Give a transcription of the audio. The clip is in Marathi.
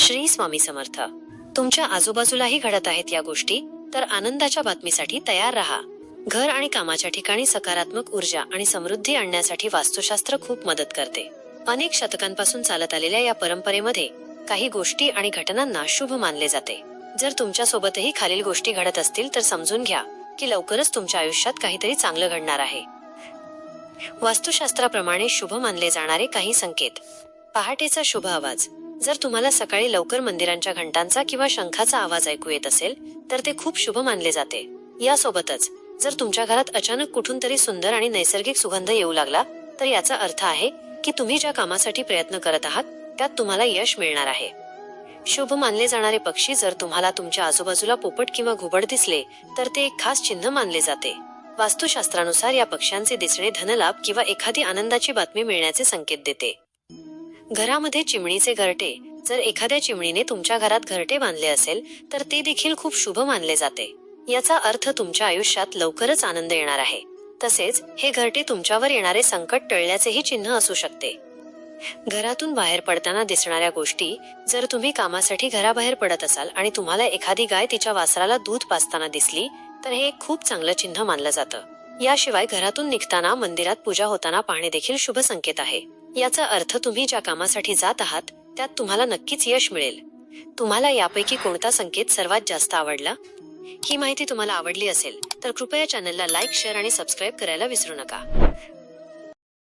श्री स्वामी समर्थ. तुमच्या आजूबाजूलाही घडत आहेत या गोष्टी तर आनंदाच्या बातमीसाठी तयार राहा. घर आणि कामाच्या ठिकाणी सकारात्मक ऊर्जा आणि समृद्धी आणण्यासाठी वास्तुशास्त्र खूप मदत करते. अनेक शतकांपासून चालत आलेल्या या परंपरेमध्ये काही गोष्टी आणि घटनांना शुभ मानले जाते. जर तुमच्या सोबतही खालील गोष्टी घडत असतील तर समजून घ्या की लवकरच तुमच्या आयुष्यात काहीतरी चांगलं घडणार आहे. वास्तुशास्त्राप्रमाणे शुभ मानले जाणारे काही संकेत. पहाटेचा शुभ आवाज. जर तुम्हाला सकाळी लवकर मंदिरांच्या घंटांचा किंवा शंखाचा आवाज ऐकू येत असेल तर ते खूप शुभ मानले जाते. यासोबतच जर तुमच्या घरात अचानक कुठून तरी सुंदर आणि नैसर्गिक सुगंध येऊ लागला तर याचा अर्थ आहे की तुम्ही ज्या कामासाठी प्रयत्न करत आहात त्यात तुम्हाला यश मिळणार आहे. शुभ मानले जाणारे पक्षी जर तुम्हाला तुमच्या आजूबाजूला पोपट किंवा घुबड दिसले तर ते एक खास चिन्ह मानले जाते. वास्तुशास्त्रानुसार या पक्ष्यांचे दिसणे धनलाभ किंवा एखादी आनंदाची बातमी मिळण्याचे संकेत देते. घरामध्ये चिमणीचे घरटे. जर एखाद्या चिमणीने तुमच्या घरात घरटे बांधले असेल तर ते देखील खूप शुभ मानले जाते. याचा अर्थ तुमच्या आयुष्यात लवकरच आनंद येणार आहे. तसेच हे घरटे तुमच्यावर येणारे संकट टळल्याचेही चिन्ह असू शकते. घरातून बाहेर पडताना दिसणाऱ्या गोष्टी जर तुम्ही कामासाठी घराबाहेर पडत असाल आणि तुम्हाला एखादी गाय तिच्या वासराला दूध पाजताना दिसली तर हे एक खूप चांगलं चिन्ह मानलं जातं. याशिवाय घरातून निघताना मंदिरात पूजा होताना पाहणे देखील शुभ संकेत आहे. याचा अर्थ तुम्ही ज्या कामासाठी जात आहात त्यात तुम्हाला नक्कीच यश मिळेल. तुम्हाला यापैकी कोणता संकेत सर्वात जास्त आवडला? ही माहिती तुम्हाला आवडली असेल तर कृपया चॅनलला लाईक शेअर आणि सबस्क्राईब करायला विसरू नका.